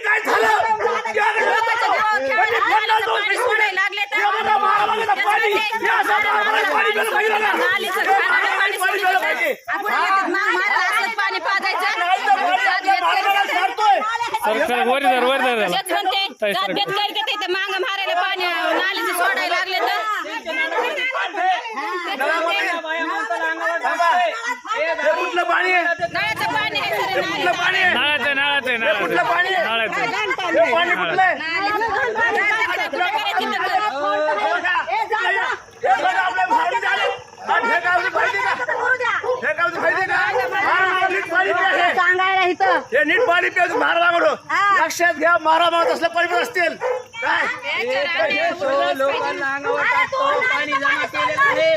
काय झालं त्या लोकांच्या गावात खेळायला नाल्याचं पाणी सोडायला लागले तर या बघा, महाराजांचं पाणी. या अशा महाराजांचं पाणी प्यायला पाहिजे ना. नालीचं खाणारं पाणी पाणी प्यायला पाहिजे. आपण येतात मा- म्हातारं असलं पाणी पाजायचं जात त्या महाराजाला भेट सांगतोय. सर सर वर धर वर धर तर मागं मारायला पाणी नालीचं सोडायला लागले. हे कुठलं पाणी आहे तर नळाचं पाणी आहे हे नाळाचं नाळाचं हे नाळाचं हे पाणी हे हे हे हा, पाणी हे. सांगायला इथं हे नीट पाणी प्यायचं महाराजांकडून लक्षात घ्या महाराज म्हणत असलं पाणी पित असतील काय लोकांना अंगावर टाकतो पाणी जमा केलेलं आहे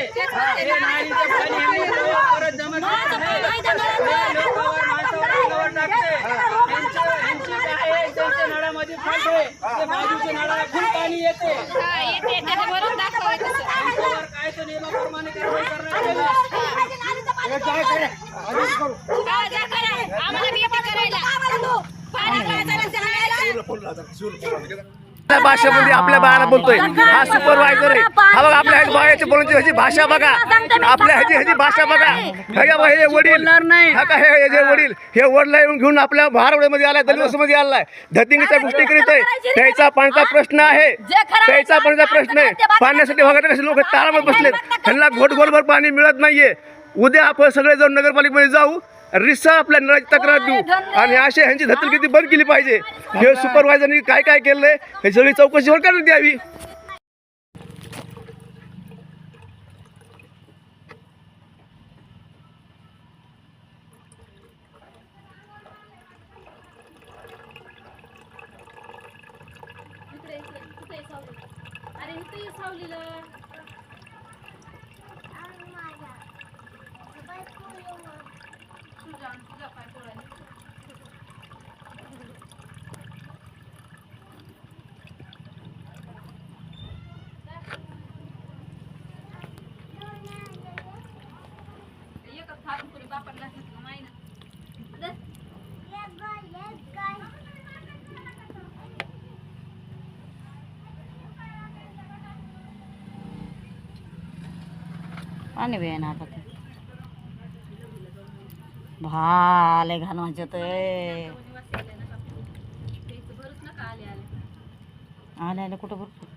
हे नालीचं पाणी आम्ही परत जमा केलेलं आहे हे लोकांवर माणसावर अंगावर टाकते यांचं यांची काय आहे त्यांच्या नळामध्ये फाट आहे ते बाजूच्या नळाला फुल पाणी येते. येते. त्याच्यावरून दाखवायचं सर त्यांच्यावर काय ते नियमाप्रमाणे कारवाई करण्यात येईल हा, जा करा. आम्हाला बी येते करायला पाणी पाजायला त्या नळाला. आपल्या भाषेमध्ये आपल्या बाळाला बोलतोय. हा सुपरवायझर आहे. हा बघा आपल्या ह्याची बाळाची बोलण्याची ह्याची भाषा बघा. आपल्या ह्याची ह्याची भाषा बघा. ह्या बघा हे वडील. हा का जे वडील हे वडला येऊन घेऊन आपल्या भारवड्यामध्ये आलाय दलिवसमध्ये आलाय. धतिंगीच्या गोष्टी करीत आहे प्यायचा पाण्याचा प्रश्न आहे. प्यायचा पाण्याचा प्रश्न आहे. पाण्यासाठी बघा कसे लोक तारामध्ये बसलेत. त्यांना घोट घोटभर पाणी मिळत नाहीये. उद्या आपण सगळे जाऊन नगरपालिकेमध्ये जाऊ. रिसा आपल्या नळाची तक्रार देऊ. आणि असे ह्यांची धत्तल किती बंद केली पाहिजे. हे सुपरवायझरनी काय काय केलंय हे सगळी चौकशी सरकारने द्यावी अरे इथे सावलीला. बापाला पाणी बी ना आता ते. भाले घाण म्हणजे ते. आले आले आले कुठं भरपूर